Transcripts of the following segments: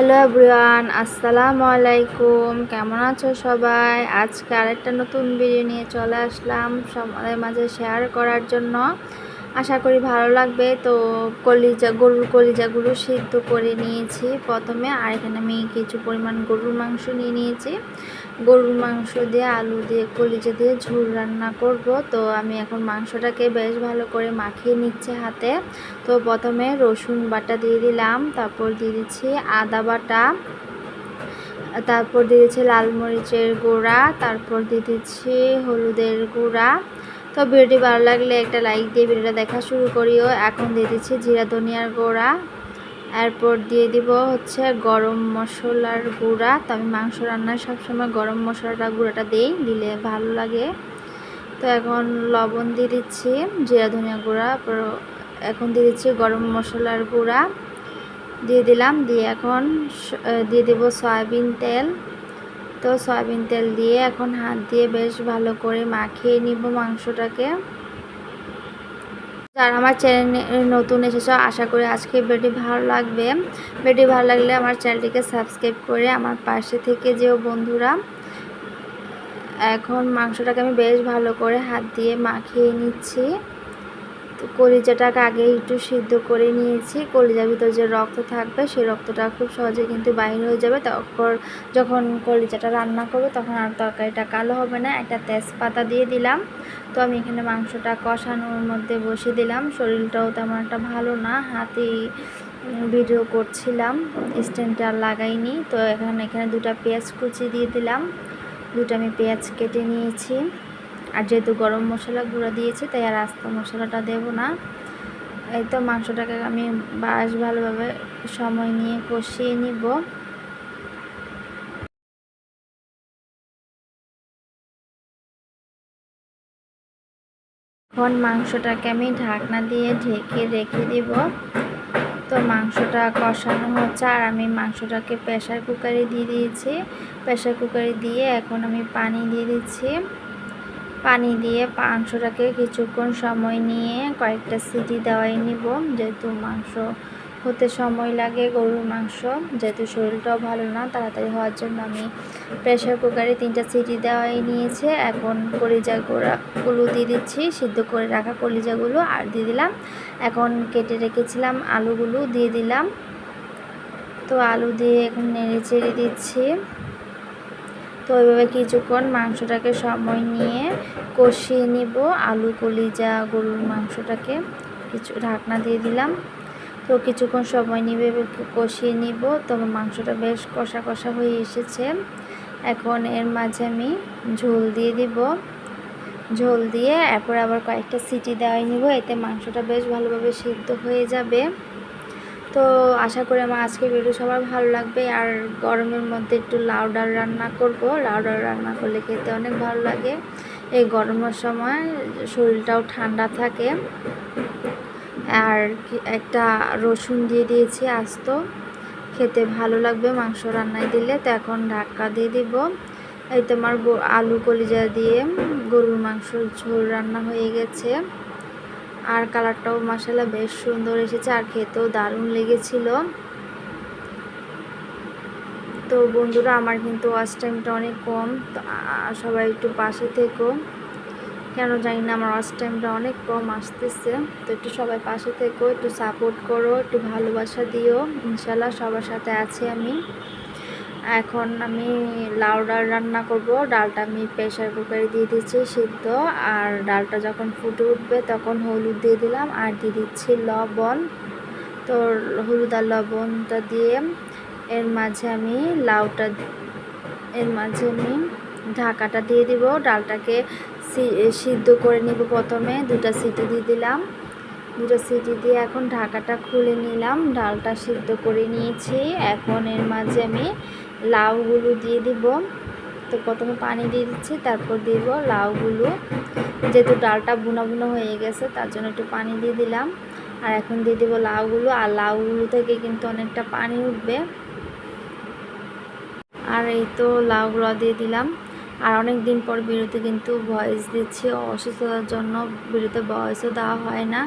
Hello everyone, আসসালামু আলাইকুম। কেমন আছো সবাই? আজকে আরেকটা নতুন ভিডিও নিয়ে চলে আসলাম সবাই মাঝে শেয়ার করার জন্য। আশা করি ভালো লাগবে। তো কলিজা, গরুর কলিজাগুলো সিদ্ধ করে নিয়েছি প্রথমে। আর এখানে আমি কিছু পরিমাণ গরুর মাংস নিয়ে নিয়েছি। গরুর মাংস দিয়ে, আলু দিয়ে, কলিজা দিয়ে ঝোল রান্না করব। তো আমি এখন মাংসটাকে বেশ ভালো করে মাখিয়ে নিচ্ছে হাতে। তো প্রথমে রসুন বাটা দিয়ে দিলাম, তারপর দিয়ে দিচ্ছি আদা বাটা, তারপর দিয়ে দিচ্ছি লাল মরিচের গুঁড়া, তারপর দিয়ে দিচ্ছি হলুদের গুঁড়া। তো ভিডিওটি ভালো লাগলে একটা লাইক দিয়ে ভিডিওটা দেখা শুরু করিও। এখন দিয়ে দিচ্ছি জিরা ধনিয়ার গুঁড়া। এরপর দিয়ে দিব হচ্ছে গরম মশলার গুঁড়া। তো আমি মাংস রান্নায় সবসময় গরম মশলাটা গুঁড়াটা দিই, দিলে ভালো লাগে। তো এখন লবণ দিয়ে দিচ্ছি জিরা ধনিয়া গুঁড়া। এখন দিয়ে দিচ্ছি গরম মশলার গুঁড়া। দিয়ে দিলাম, দিয়ে এখন দিয়ে দেব সয়াবিন তেল। তো সয়াবিন তেল দিয়ে এখন হাত দিয়ে বেশ ভালো করে মাখিয়ে নিব মাংসটাকে। যারা আমার চ্যানেলে নতুন এসেছ, আশা করি আজকে ভিডিওটি ভালো লাগবে। ভিডিও ভালো লাগলে আমার চ্যানেলটিকে সাবস্ক্রাইব করে আমার পাশে থেকে যেও বন্ধুরা। এখন মাংসটাকে আমি বেশ ভালো করে হাত দিয়ে মাখিয়ে নিচ্ছি। তো কলিজাটাকে আগে একটু সিদ্ধ করে নিয়েছি। কলিজার ভিতর যে রক্ত থাকবে, সেই রক্তটা খুব সহজে কিন্তু বাইরে হয়ে যাবে। তারপর যখন কলিজাটা রান্না করবে, তখন আর তরকারিটা কালো হবে না। একটা তেজপাতা দিয়ে দিলাম। তো আমি এখানে মাংসটা কষানোর মধ্যে বসে দিলাম। শরীরটাও তেমন একটা ভালো না। হাতেই ভিডিও করছিলাম, স্ট্যান্ডটা লাগাইনি। তো এখানে এখানে দুটা পেঁয়াজ কুচি দিয়ে দিলাম। দুটো আমি পেঁয়াজ কেটে নিয়েছি। আর যেহেতু গরম মশলা গুঁড়ো দিয়েছি, তাই আর আস্তা মশলাটা দেব না। এই তো মাংসটাকে আমি বাস ভালোভাবে সময় নিয়ে কষিয়ে নিব। এখন মাংসটাকে আমি ঢাকনা দিয়ে ঢেকে রেখে দিব। তো মাংসটা কষানো হচ্ছে, আর আমি মাংসটাকে প্রেশার কুকারে দিয়ে দিয়েছি। প্রেশার কুকারে দিয়ে এখন আমি পানি দিয়ে দিচ্ছি। পানি দিয়ে মাংসটাকে কিছুক্ষণ সময় নিয়ে কয়েকটা সিটি দেওয়াই নিব, যেহেতু মাংস হতে সময় লাগে, গরুর মাংস। যেহেতু শরীরটাও ভালো না, তাড়াতাড়ি হওয়ার জন্য আমি প্রেশার কুকারে তিনটা সিটি দেওয়াই নিয়েছে। এখন কলিজা গোড়াগুলো দিয়ে দিচ্ছি, সিদ্ধ করে রাখা কলিজাগুলো আর দিয়ে দিলাম। এখন কেটে রেখেছিলাম আলুগুলো, দিয়ে দিলাম। তো আলু দিয়ে এখন নেড়ে চেড়ে দিচ্ছি। তো ওইভাবে কিছুক্ষণ মাংসটাকে সময় নিয়ে কষিয়ে নিব। আলু, কলিজা, গরুর মাংসটাকে কিছু ঢাকনা দিয়ে দিলাম। তো কিছুক্ষণ সময় নিবে কষিয়ে নিব। তো মাংসটা বেশ কষা কষা হয়ে এসেছে। এখন এর মাঝে আমি ঝোল দিয়ে দিব। ঝোল দিয়ে এরপর আবার কয়েকটা সিটি দেওয়াই নিব। এতে মাংসটা বেশ ভালোভাবে সিদ্ধ হয়ে যাবে। তো আশা করি আমার আজকে ভিডিও সবার ভালো লাগবে। আর গরমের মধ্যে একটু লাউ ডাল রান্না করব। লাউ ডাল রান্না করলে খেতে অনেক ভালো লাগে। এই গরমের সময় শরীরটাও ঠান্ডা থাকে। আর একটা রসুন দিয়ে দিয়েছি আস্ত। খেতে ভালো লাগবে মাংস রান্নায় দিলে। তো এখন ঢাকা দিয়ে দিব। এই তোমার আলু কলিজা দিয়ে গরুর মাংস ঝোল রান্না হয়ে গেছে। আর কালারটাও মশালা বেশ সুন্দর এসেছে আর খেতেও দারুণ লেগেছিল। তো বন্ধুরা, আমার কিন্তু ওয়াচ টাইমটা অনেক কম, তো সবাই একটু পাশে থেকো। কেন জানি না, আমার ওয়াচ টাইমটা অনেক কম আসতেছে, তো একটু সবাই পাশে থেকো, একটু সাপোর্ট করো, একটু ভালোবাসা দিও। ইনশাল্লাহ সবার সাথে আছি আমি। এখন আমি লাউ ডাল রান্না করব। ডালটা আমি প্রেশার কুকারে দিয়ে দিচ্ছি সিদ্ধ। আর ডালটা যখন ফুটে উঠবে তখন হলুদ দিয়ে দিলাম। আর দিয়ে দিচ্ছি লবণ। তো হলুদ আর লবণটা দিয়ে এর মাঝে আমি লাউটা, এর মাঝে আমি ঢাকাটা দিয়ে দিব। ডালটাকে সিদ্ধ করে নিব প্রথমে। দুটা সিটি দিয়ে দিলাম। দুটো সিটি দিয়ে এখন ঢাকাটা খুলে নিলাম। ডালটা সিদ্ধ করে নিয়েছি। এখন এর মাঝে আমি লাউগুলো দিয়ে দিব। তো প্রথমে পানি দিয়ে দিচ্ছি, তারপর দিব লাউগুলো। যেহেতু ডালটা বুনা বুনো হয়ে গেছে, তার জন্য একটু পানি দিয়ে দিলাম। আর এখন দিয়ে দেবো লাউগুলো, আর লাউগুলো থেকে কিন্তু অনেকটা পানি উঠবে। আর এই তো লাউগুলো দিয়ে দিলাম। আর অনেক দিন পর বিরতি কিন্তু ভয়েস দিচ্ছি, অসুস্থতার জন্য বিরতি ভয়েসও দেওয়া হয় না।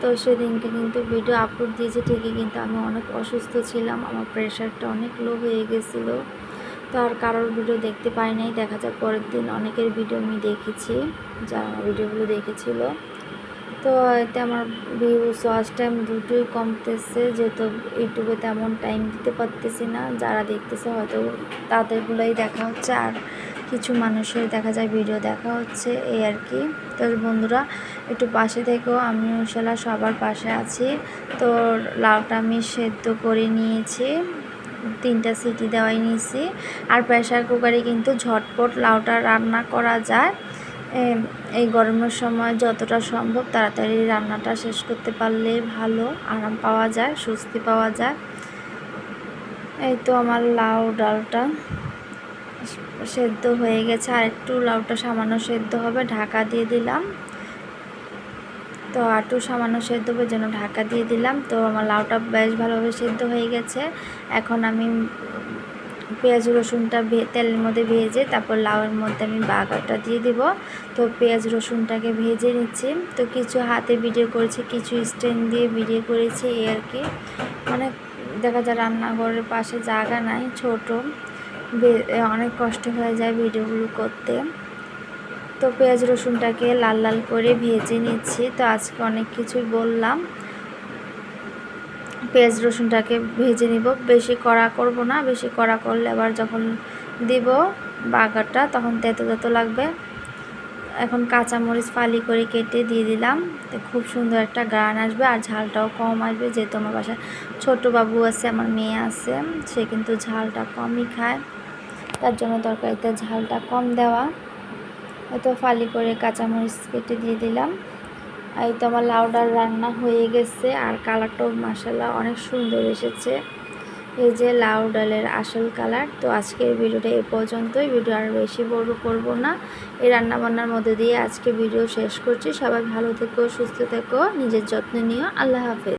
তো সেদিনকে কিন্তু ভিডিও আপলোড দিয়েছি ঠিকই, কিন্তু আমি অনেক অসুস্থ ছিলাম। আমার প্রেশারটা অনেক লো হয়ে গেছিল। তো আর কারোর ভিডিও দেখতে পাই নাই। দেখা যাক পরের দিন অনেকের ভিডিও আমি দেখেছি আমার ভিডিওগুলো দেখেছিল। তো এতে আমার ভিউজ ওয়াচ টাইম দুটোই কমতেছে, যেহেতু ইউটিউবে তেমন টাইম দিতে পারতেছি না। যারা দেখতেছে হয়তো তাদেরগুলোই দেখা হচ্ছে। আর কিছু মানুষের দেখা যায় ভিডিও দেখা হচ্ছে, এই আর কি। তো বন্ধুরা, একটু পাশে থেকেও আমি ইনশাল্লাহ সবার পাশে আছি। তো লাউটা আমি সেদ্ধ করে নিয়েছি, তিনটা সিটি দেওয়াই নিয়েছি। আর প্রেশার কুকারে কিন্তু ঝটপট লাউটা রান্না করা যায়। এই গরমের সময় যতটা সম্ভব তাড়াতাড়ি রান্নাটা শেষ করতে পারলে ভালো, আরাম পাওয়া যায়, স্বস্তি পাওয়া যায়। এই তো আমার লাউ ডালটা। সেদ্ধ হয়ে গেছে। আর একটু লাউটা সামান্য সেদ্ধ হবে, ঢাকা দিয়ে দিলাম। তো আটু সামান্য সেদ্ধ হবে যেন ঢাকা দিয়ে দিলাম। তো আমার লাউটা বেশ ভালোভাবে সেদ্ধ হয়ে গেছে। এখন আমি পেঁয়াজ, রসুনটা তেলের মধ্যে ভেজে তারপর লাউয়ের মধ্যে আমি বাগারটা দিয়ে দিব। তো পেঁয়াজ, রসুনটাকে ভেজে নিচ্ছি। তো কিছু হাতে ভিডিও করেছি, কিছু স্ট্যান্ড দিয়ে ভিডিও করেছি এই আর কি। মানে দেখা যায় রান্নাঘরের পাশে জায়গা নাই, ছোট। অনেক কষ্ট হয়ে যায় ভিডিওগুলো করতে। তো পেঁয়াজ রসুনটাকে লাল লাল করে ভেজে নিচ্ছি। তো আজকে অনেক কিছুই বললাম। পেঁয়াজ রসুনটাকে ভেজে নিব। বেশি কড়া করব না। বেশি কড়া করলে আবার যখন দিব বাগারটা তখন তেতো তেতো লাগবে। এখন কাঁচামরিচ ফালি করে কেটে দিয়ে দিলাম। তো খুব সুন্দর একটা গান আসবে আর ঝালটাও কম আসবে। যেহেতু আমার বাসায় ছোটো বাবু আছে, আমার মেয়ে আছে, সে কিন্তু ঝালটা কমই খায়। তার জন্য তরকারিতে ঝালটা কম দেওয়া। তো ফালি করে কাঁচামরিচ কেটে দিয়ে দিলাম। এই তো আমার লাউ ডাল রান্না হয়ে গেছে, আর কালারটাও মাসাল্লাহ অনেক সুন্দর এসেছে। এই যে লাউ ডালের আসল কালার, তো আজকের ভিডিওটা এ পর্যন্তই। ভিডিও আর বেশি বড় করব না। এই রান্নাবান্নার মধ্যে দিয়ে আজকে ভিডিও শেষ করছি। সবাই ভালো থেকো, সুস্থ থেকো, নিজের যত্ন নিও। আল্লাহ হাফেজ।